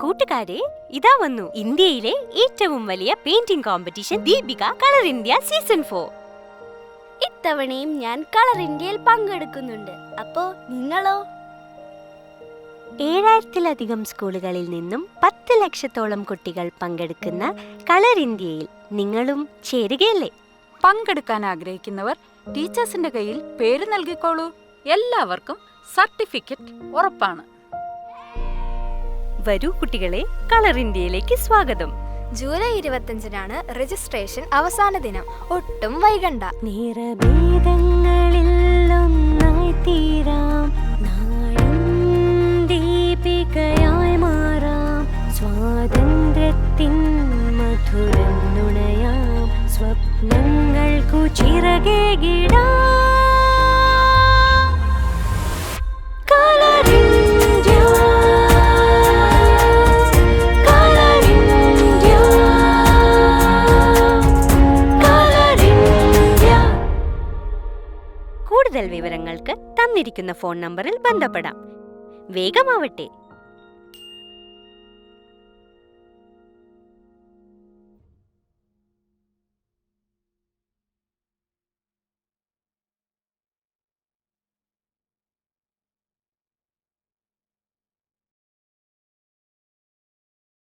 കൂട്ടുകാരെ ഇതാ വന്നു ഇന്ത്യയിലെ ഏറ്റവും വലിയ painting competition Deepika colour India season four ഇത്തവണയും ഞാൻ കളർ ഇന്ത്യയിൽ പങ്കെടുക്കുന്നുണ്ട്. അപ്പോ നിങ്ങളോ? ഏഴായിരത്തിലധികം സ്കൂളുകളിൽ നിന്നും പത്ത് ലക്ഷത്തോളം കുട്ടികൾ പങ്കെടുക്കുന്ന കളർ ഇന്ത്യയിൽ നിങ്ങളും ചേരുകയല്ലേ? പങ്കെടുക്കാൻ ആഗ്രഹിക്കുന്നവർ ടീച്ചേഴ്സിന്റെ കയ്യിൽ പേര് നൽകിക്കോളൂ. എല്ലാവർക്കും സർട്ടിഫിക്കറ്റ് ഉറപ്പാണ്. വരൂ കുട്ടികളെ കളർ ഇന്ത്യയിലേക്ക് സ്വാഗതം. ജൂലൈ ഇരുപത്തിയഞ്ചിനാണ് രജിസ്ട്രേഷൻ അവസാന ദിനം. ഒട്ടും വൈകണ്ട. നിറഭേദങ്ങളിലൊന്നായി തീരാം. ദീപികയായി മാറാം. സ്വാതന്ത്ര്യത്തിൻ മധുരം നുണയാം. സ്വപ്നങ്ങൾക്കു ചിറകേകിടാം കൂടുതൽ വിവരങ്ങൾക്ക് തന്നിരിക്കുന്ന ഫോൺ നമ്പറിൽ ബന്ധപ്പെടാം. വേഗമാവട്ടെ.